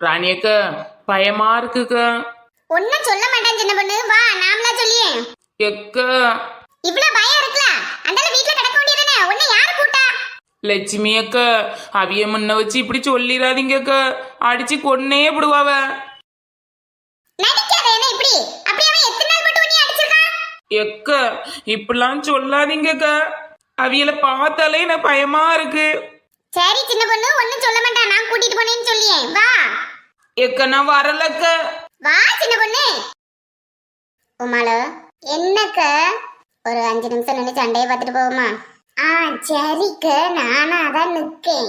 ராணியக்க பயமா இருக்குக்க. ஒன்னும் சொல்ல மாட்டேன் சின்ன பொண்ணு. வா நாமளா சொல்லியே. எக்க. இவ்வளவு பயம் இருக்குல்ல? அந்தால வீட்ல கிடக்க வேண்டியதுதானே? உன்னை யாரு கூட்டா லட்சுமி அக்க அவிய முன்ன வச்சு இப்படி சொல்லிடாதீங்கக்க அடிச்சு கொன்னே விடுவாவ நடிக்காத என்ன இப்படி? அப்படி அவன் எத்தனை நாள் மட்டும் உன்னை அடிச்சிருக்கான் எக்க இப்படிலாம் சொல்லாதீங்கக்க. அவியல பார்த்தாலே எனக்கு பயமா இருக்கு. சரி சின்ன பொண்ணு ஒன்னும் சொல்ல மாட்டான் நான் கூட்டிட்டு போனேன்னு சொல்லியே. வா. எக்க நான் வரலக்க. வா சின்ன பொண்ணு. உமாலு என்னக்க? ஒரு அஞ்சு நிமிஷம் நின்று சண்டையை பார்த்துட்டு போவோமா? ஆ சரிக்க. நானும் அதான் நிக்கேன்.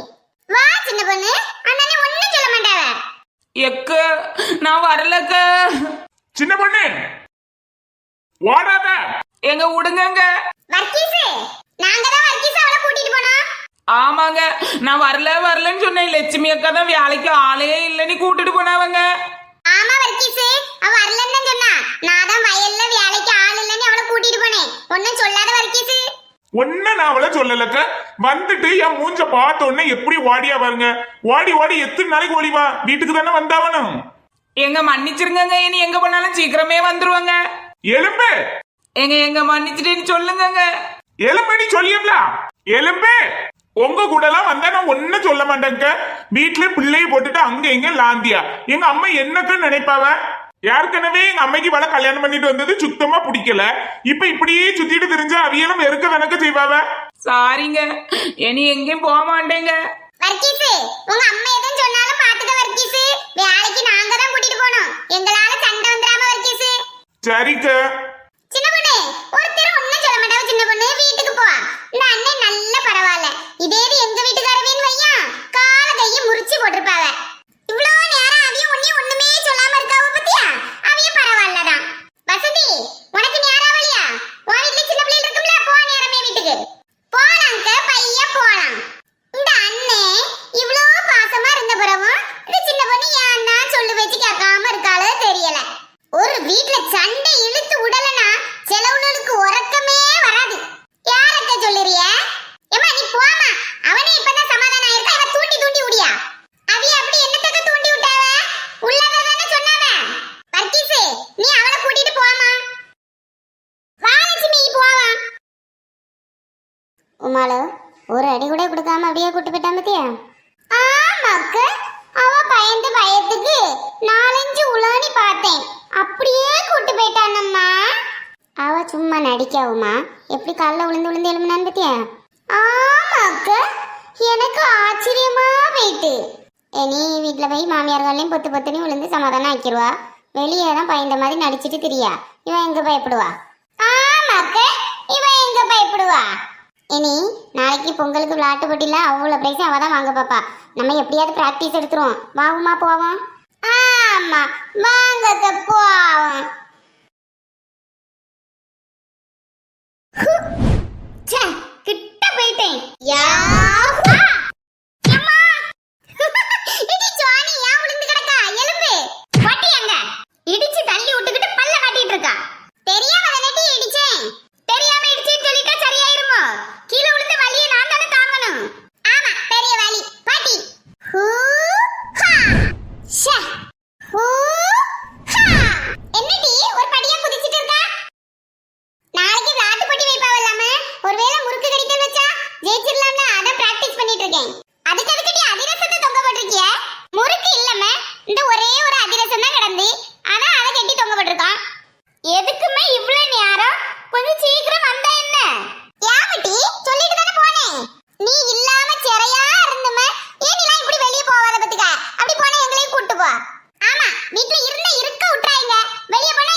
வா சின்ன பொண்ணு. அண்ணனே ஒன்னும் சொல்ல மாட்டாவ. எக்க நான் வரலக்க. சின்ன பொண்ணு ஓடாத. எங்க விடுங்கங்க வர்க்கீஸு நாங்க தான் வர்க்கீஸ் ஆமாங்க நான் வரல வரலன்னு சொன்னேன். லட்சுமி அக்கா தான் வேலைக்கு ஆளே இல்லைன்னு கூட்டிட்டு போனாவங்க. ஆமா வர்க்கீஸு. அவ வரலன்னு சொன்னா. நான் தான் வயல்ல வேலைக்கு ஆள் இல்லைன்னு அவளை கூட்டிட்டு போனேன். ஒன்னும் சொல்லாத வர்க்கீஸு. ஒன்ன நான் அவளை சொல்லலக்க. வந்துட்டு என் மூஞ்ச பார்த்த உடனே எப்படி ஓடியா பாருங்க. ஓடி ஓடி எத்தனை நாளைக்கு ஓடிவா வீட்டுக்கு தானே வந்தாவனும் எங்க மன்னிச்சிருங்கங்க. இனி எங்க போனாலும் சீக்கிரமே வந்துருவாங்க. எலும்பு. எங்க எங்க மன்னிச்சிட்டேன்னு சொல்லுங்கங்க. எலும்பு நீ சொல்லியம்ல. எலும்பு. உங்க கூட எல்லாம் வந்தா நான் ஒன்னும் சொல்ல மாட்டேங்க வீட்டுல பிள்ளைய போட்டுட்டு அங்க எங்க லாந்தியா. எங்க அம்மா என்னக்க நினைப்பாவ? ஏற்கனவே எங்க அம்மைக்கு வள கல்யாணம் பண்ணிட்டு வந்தது சுத்தமா பிடிக்கல. இப்ப இப்படியே சுத்திட்டு தெரிஞ்சா அவியலும் வெறுக்க வெனக்க செய்வாவ? சாரிங்க. இனி எங்கேயும் போக மாட்டேங்க. வர்க்கீஸு உங்க அம்மா எதுவும் சொன்னாலும் பாத்துக்க வர்க்கீஸு வேலைக்கு நாங்க தான் கூட்டிட்டு போனோம். எங்களால சண்டை வந்துடாம வர்க்கீஸு சரிக்க. சின்ன பொண்ணு ஒருத்தர் ஒண்ணும் சொல்ல மாட்டாவ சின்ன பொண்ணு வீட்டுக்கு போ இந்த அண்ணன் நல்ல பரவாயில்ல இதே இது எங்க வீட்டுக்காரவேன்னு வையா கால கையை முறிச்சு போட்டிருப்பாவ இவ்வளோ நேரம் அவிய ஒன்னே ஒண்ணுமே சொல்லாம இருக்காவ பத்தியா அவிய பரவாயில்லதான் வசதி உனக்கு நேரம் வழியா உன் வீட்டுல சின்ன பிள்ளை இருக்கும்ல போ நேரமே வீட்டுக்கு போலாங்க பைய போலாம் இந்த அண்ணே இவ்வளோ பாசமா இருந்த பிறகும் இந்த சின்ன பொண்ணு ஏன்னா சொல்லு வச்சு கேட்காம இருக்காளோ தெரியல ஒரு வீட்ல சண்டை இழுத்து விடலனா செலவுகளுக்கு உறக்கமே வராது யாரத்த சொல்லுறிய ஏமா நீ போமா அவனே இப்பதான் சமாதானம் ஆயிருக்கா இவ தூண்டி தூண்டி விடியா அவிய அப்படி என்னத்தக்க தூண்டி விட்டாவ உள்ளத தானே சொன்னாவ வர்க்கீஸு நீ அவளை கூட்டிட்டு போமா வா லட்சுமி போவா உமாலு ஒரு அடி கூட கொடுக்காம அப்படியே கூட்டு போயிட்டான் பத்தியா? ஆமாக்க அவ பயந்து பயத்துக்கு நாலஞ்சு உலானி பார்த்தேன். அப்படியே கூட்டு போயிட்டானம்மா. அவ சும்மா நடிக்காவுமா. எப்படி காலில் விழுந்து விழுந்து எழுமினான்னு பத்தியா? ஆமாக்க எனக்கு ஆச்சரியமா போயிட்டு. இனி வீட்டில் போய் மாமியார்களையும் பொத்து பொத்துன்னு விழுந்து சமாதானம் ஆக்கிடுவா வெளியே தான் பயந்த மாதிரி நடிச்சிட்டு திரியா. இவன் எங்க பயப்படுவா? ஆமாக்க இவன் எங்க பயப்படுவா? இனி நாளைக்கு பொங்கலுக்கு விளையாட்டு போட்டியில் அவ்வளோ ப்ரைஸ் அவள் தான் வாங்க பாப்பா. நம்ம எப்படியாவது ப்ராக்டிஸ் எடுத்துருவோம். வாவுமா போவோம்? ஆமா வாங்க போவோம். ச்சே, கிட்ட போயிட்டேன். யா எம்மா! இடி ஜானி, ஏன் விழுந்து கிடக்கா? எலும்பு. வட்டி எங்க? இடிச்சு தள்ளி விட்டுக்கிட்டு பல்ல காட்டிட்டு இருக்கா. தெரியாம தானேடி இடிச்சேன். தெரியாம இடிச்சேன்னு சொல்லிட்டா சரியாயிருமோ? கீழே விழுந்த வலியை நான் தானே தாங்கணும். ஆமா, பெரிய வலி. பாட்டி. ஹூ, ஹா. ஷே. ஹூ, ஹா. என்னடி ஒரு படியா குதிச்சிட்டு இருக்கா நாளைக்கு விளையாட்டு போட்டி வைப்பாவல்லாம ஒருவேளை முறுக்கு கடிக்கல் வச்சா ஜெயிச்சிடலாம்ல அதான் பிராக்டிஸ் பண்ணிட்டு இருக்கேன் அதுக்கு அதுக்கிட்டே அதிரசத்தை தொங்க போட்டிருக்கிய முறுக்கு இல்லம்ம இந்த ஒரே ஒரு அதிரசம் தான் கிடந்து ஆனா அதை கட்டி தொங்க போட்டிருக்கான் எதுக்குமே இவ்வளவு நேரம் கொஞ்சம் சீக்கிரம் வந்தா என்ன யாவட்டி சொல்லிட்டு தானே போனேன் நீ இல்லாம சிறையா இருந்தம ஏன் நீலாம் இப்படி வெளிய போவாத பத்துக்க அப்படி போனா எங்களையும் கூட்டு போ ஆமா வீட்ல இருந்தா இருக்க விட்டுறாங்க வெளிய வெளிய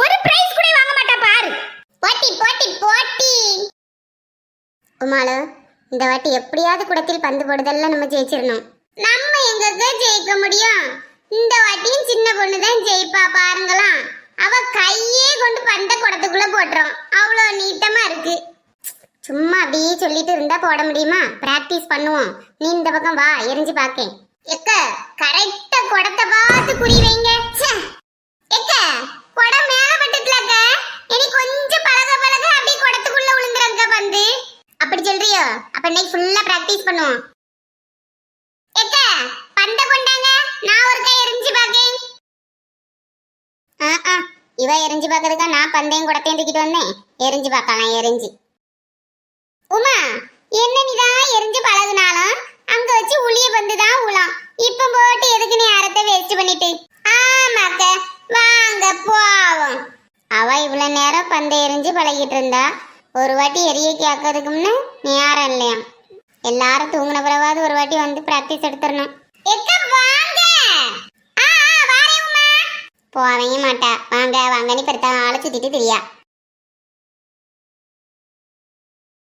ஒரு பிரைஸ் கூட வாங்க மாட்டா பாரு. போட்டி போட்டி போட்டி. உமாளு இந்த வாட்டி எப்படியாவது குடத்தில் பந்து போடுதல்ல நம்ம ஜெயிச்சிடணும். நம்ம எங்க ஜெயிக்க முடியும்? இந்த வாட்டியும் சின்ன பொண்ணு தான் ஜெயிப்பா பாருங்களாம் அவ கையே கொண்டு பந்த குடத்துக்குள்ள போட்டுரும். அவ்வளோ நீட்டமா இருக்கு. சும்மா அப்படியே சொல்லிட்டு இருந்தா போட முடியுமா? பிராக்டிஸ் பண்ணுவோம். நீ இந்த பக்கம் வா எரிஞ்சு பாக்கேன். எக்க கரெக்டா குடத்தை பார்த்து குறி வைங்க. எக்க. குடம் மேல இனி கொஞ்சம் பழக பழக அப்படியே குடத்துக்குள்ள விழுந்துறங்க பந்து. அப்படி சொல்றியோ? அப்ப இன்னைக்கு ஃபுல்லா பிராக்டிஸ் பண்ணுவோம். எக்க பந்த கொண்டாங்க. நான் ஒரு கை எரிஞ்சு பாக்கேன் ஆ ஆ. இவ எரிஞ்சு பார்க்கறதுக்கா நான் பந்தயம் குடத்தையும் தூக்கிட்டு வந்தேன். எரிஞ்சு பார்க்கலாம் எரிஞ்சு உமா என்ன நீதான் எரிஞ்சு பழகுனாலும் அங்க வச்சு உளிய பந்து தான் உலாம். இப்ப போட்டு எதுக்கு நீ அறத்தை வேஸ்ட் பண்ணிட்டு? ஆமாக்க. வாங்க போவோம். அவ இவ்வளவு நேரம் பந்தை எரிஞ்சு பழகிட்டு இருந்தா ஒரு வாட்டி எரிய கேட்கறதுக்கு முன்னே நேரம் இல்லையா? எல்லாரும் தூங்கின பிறவாது ஒரு வாட்டி வந்து பிராக்டிஸ் எடுத்துடணும். எக்க போவங்க மாட்டா. வாங்க வாங்கன்னு பெருத்தா ஆளை சுத்திட்டு தெரியா.